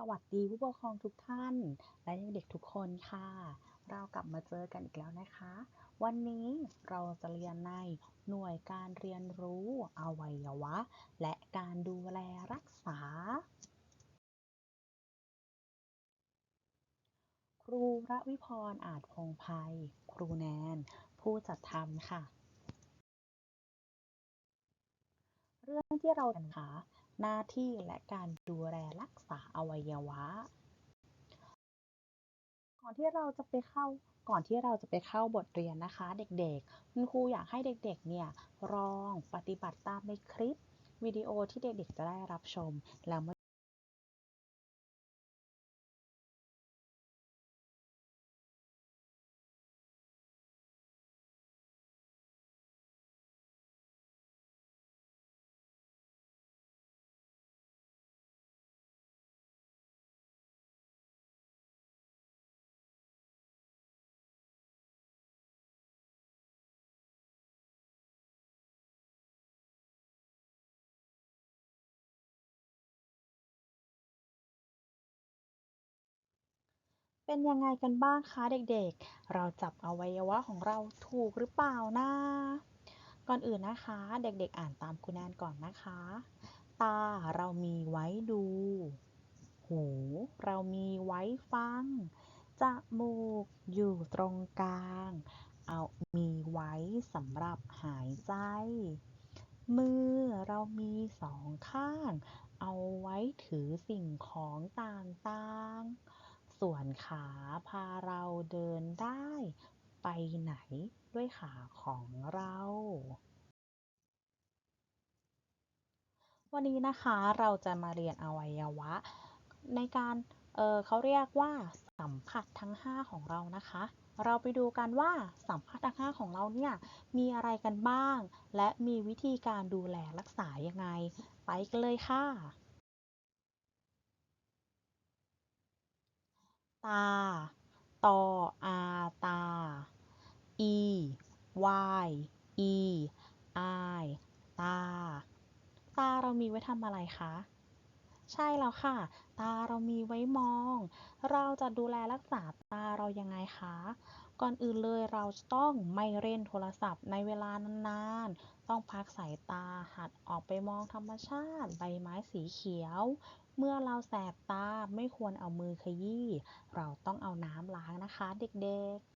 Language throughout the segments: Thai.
สวัสดีผู้ปกครองทุกท่าน และเด็กๆทุกคนค่ะ เรากลับมาเจอกันอีกแล้วนะคะ วันนี้เราจะเรียนในหน่วยการเรียนรู้อวัยวะ และการดูแลรักษา ครูระวิพรอาจพงภัย ครูแนน ผู้จัดทำค่ะ เรื่องที่เราจะค่ะ หน้าที่และการดูแลรักษาอวัยวะ ก่อนที่เราจะไปเข้าก่อนที่เราจะไปเข้าบทเรียนนะคะเด็กๆ คุณครูอยากให้เด็กๆ เนี่ยลองปฏิบัติตามในคลิปวิดีโอที่เด็กๆ จะได้รับชมแล้วมา เป็นยังไงกันบ้างคะเด็กๆ เราจับอวัยวะของเราถูกหรือเปล่านะ ก่อนอื่นนะคะ เด็กๆ อ่านตามคุณแนนก่อนนะคะ ตาเรามีไว้ดู หูเรามีไว้ฟัง จมูกอยู่ตรงกลาง เอามีไว้สำหรับหายใจ มือเรามีสองข้าง เอาไว้ถือสิ่งของต่างๆ ส่วนขาพาเราเดินได้ไปไหนด้วยขาของเรา วันนี้นะคะเราจะมาเรียนอวัยวะ ในการเเขาเรียกว่าสัมผัสทั้ง 5 ของเรานะคะ เราไปดูกันว่าสัมผัสทั้ง 5 ของเราเนี่ยมีอะไรกันบ้าง และมีวิธีการดูแลรักษายังไง ไปกันเลยค่ะ ตา ตออาตา อีวายอีอายตา ตาเรามีไว้ทำอะไรคะ ใช่แล้วค่ะ ตาเรามีไว้มอง เราจะดูแลรักษาตาเรายังไงคะ ก่อนอื่นเลยเราจะต้องไม่เล่นโทรศัพท์ในเวลานานๆ ต้องพักสายตาหัดออกไปมองธรรมชาติ ใบไม้สีเขียว เมื่อเราแสบตาไม่ควรเอามือขยี้ เราต้องเอาน้ำล้างนะคะเด็กๆ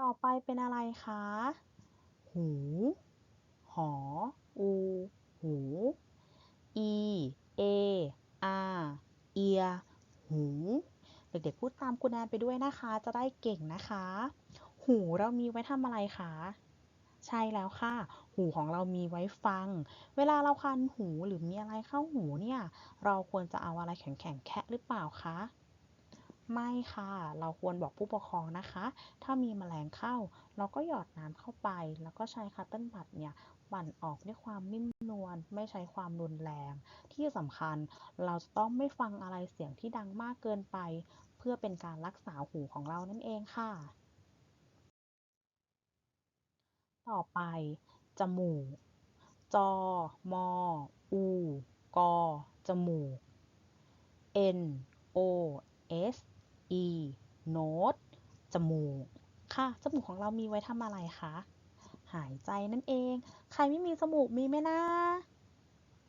ต่อไปเป็นอะไรคะ หู หอ อู หู อีเออาเอีย หู เด็กๆ พูดตามคุณแนนไปด้วยนะคะ จะได้เก่งนะคะ หูเรามีไว้ทำอะไรคะ ใช่แล้วค่ะ หูของเรามีไว้ฟัง เวลาเราคันหูหรือมีอะไรเข้าหูเนี่ย เราควรจะเอาอะไรแข็งๆแคะหรือเปล่าคะ ไม่ค่ะ เราควรบอกผู้ปกครองนะคะ ถ้ามีแมลงเข้า เราก็หยอดน้ำเข้าไป แล้วก็ใช้คัตเติ้ลบัดเนี่ยปั่นออกด้วยความนิ่มนวลไม่ใช้ความรุนแรง ที่สำคัญเราจะต้องไม่ฟังอะไรเสียงที่ดังมากเกินไป เพื่อเป็นการรักษาหูของเรานั่นเองค่ะ ต่อไป จมูก จอ มอ อู กอ จมูก N O S E โน้ตจมูก ค่ะ จมูกของเรามีไว้ทำอะไรคะ หายใจนั่นเอง ใครไม่มีจมูกมีไหมนะ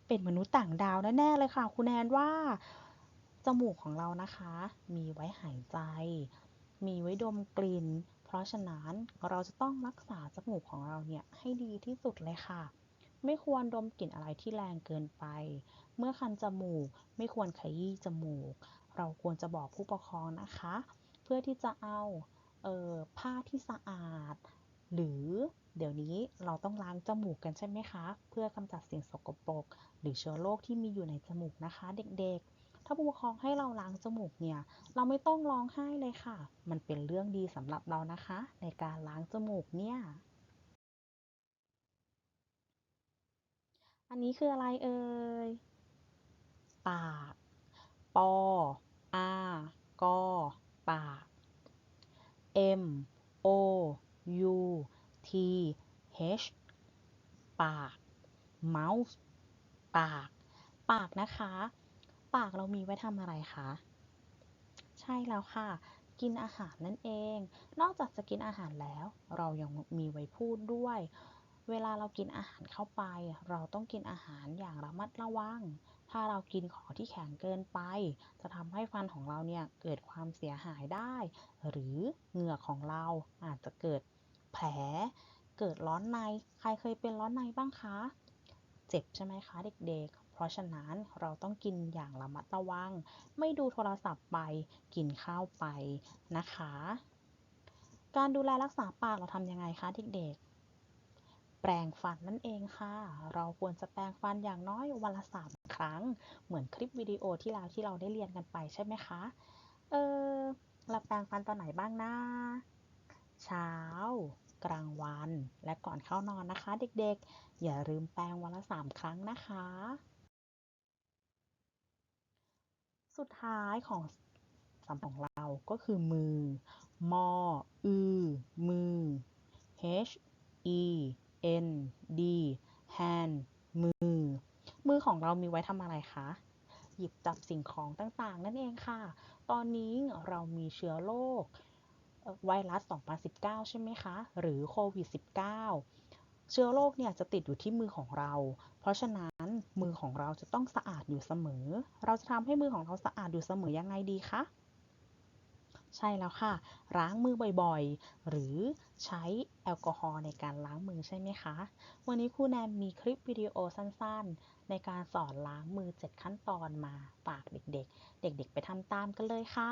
เป็นมนุษย์ต่างดาวแน่ๆเลยค่ะ คุณแนนว่า จมูกของเรานะคะ มีไว้หายใจ มีไว้ดมกลิ่น เพราะฉะนั้นเราจะต้องรักษาจมูกของเราเนี่ยให้ดีที่สุดเลยค่ะ ไม่ควรดมกลิ่นอะไรที่แรงเกินไป เมื่อคันจมูกไม่ควรขยี้จมูก เราควรจะบอกผู้ปกครองนะคะ เพื่อที่จะเอาเออผ้าที่สะอาด หรือเดี๋ยวนี้เราต้องล้างจมูกกันใช่ไหมคะ เพื่อกำจัดสิ่งสกปรก หรือเชื้อโรคที่มีอยู่ในจมูกนะคะ เด็กๆ ถ้าผู้ปกครองให้เราล้างจมูกเนี่ย เราไม่ต้องร้องไห้เลยค่ะ มันเป็นเรื่องดีสำหรับเรานะคะ ในการล้างจมูกเนี่ย อันนี้คืออะไรเอ่ย ปาก ปอ อากอปาก M O U T H ปาก mouth ปาก ปากนะคะ ปากเรามีไว้ทำอะไรคะ ใช่แล้วค่ะ กินอาหารนั่นเอง นอกจากจะกินอาหารแล้ว เรายังมีไว้พูดด้วย เวลาเรากินอาหารเข้าไป เราต้องกินอาหารอย่างระมัดระวัง ถ้าเรากินของที่แข็งเกินไป จะทำให้ฟันของเราเนี่ยเกิดความเสียหายได้ หรือเหงือกของเราอาจจะเกิดแผล เกิดร้อนใน ใครเคยเป็นร้อนในบ้างคะ เจ็บใช่ไหมคะเด็กๆ เพราะฉะนั้นเราต้องกินอย่างระมัดระวัง ไม่ดูโทรศัพท์ไป กินข้าวไปนะคะ การดูแลรักษาปากเราทำยังไงคะเด็กๆ แปรงฟันนั่นเองค่ะ เราควรจะแปรงฟันอย่างน้อยวันละสามครั้ง เหมือนคลิปวิดีโอที่เราที่เราได้เรียนกันไปใช่ไหมคะ เออเราแปรงฟันตอนไหนบ้างนะเช้ากลางวันและก่อนเข้านอนนะคะ เด็กๆ อย่าลืมแปรงวันละสามครั้งนะคะ สุดท้ายของสำของเราก็คือมือ มอ อือ มือ H E N D hand มือ มือของเรามีไว้ทำอะไรคะ หยิบจับสิ่งของต่างๆ นั่นเองค่ะ ตอนนี้เรามีเชื้อโรคไวรัส 2019 ใช่ไหมคะ หรือโควิด -19 เชื้อโรคเนี่ยจะติดอยู่ที่มือของเรา เพราะฉะนั้นมือของเราจะต้องสะอาดอยู่เสมอ เราจะทำให้มือของเราสะอาดอยู่เสมอยังไงดีคะใช่แล้วค่ะ ล้างมือบ่อยๆ หรือใช้แอลกอฮอล์ในการล้างมือใช่ไหมคะ วันนี้ครูแนมมีคลิปวิดีโอสั้นๆ ในการสอนล้างมือ 7 ขั้นตอนมาฝากเด็กๆ เด็กๆ ไปทำตามกันเลยค่ะ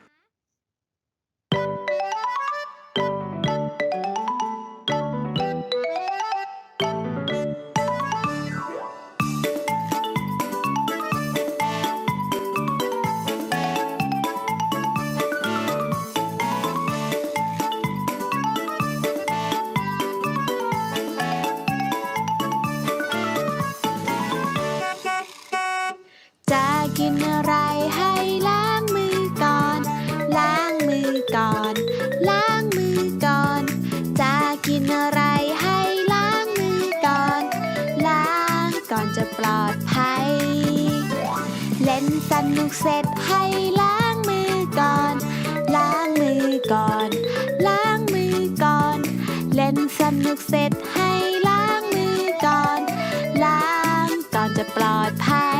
กินอะไรให้ล้างมือก่อน ล้างมือก่อน ล้างมือก่อน จะกินอะไรให้ล้างมือก่อน ล้างก่อนจะปลอดภัย เล่นสนุกเสร็จให้ล้างมือก่อน ล้างมือก่อน ล้างมือก่อน เล่นสนุกเสร็จให้ล้างมือก่อน ล้างก่อนจะปลอดภัย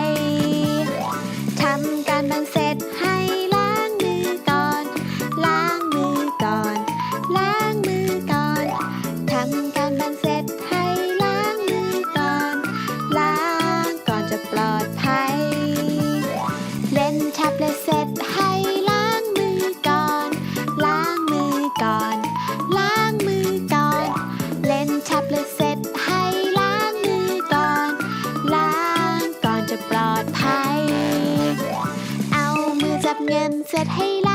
เงินเสร็จให้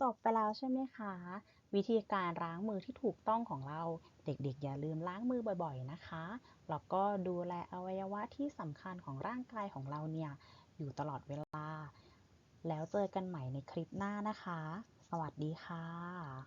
จบไปแล้วใช่ไหมคะ วิธีการล้างมือที่ถูกต้องของเรา เด็กๆ อย่าลืมล้างมือบ่อยๆนะคะ แล้วก็ดูแลอวัยวะที่สำคัญของร่างกายของเราเนี่ย อยู่ตลอดเวลา แล้วเจอกันใหม่ในคลิปหน้านะคะ สวัสดีค่ะ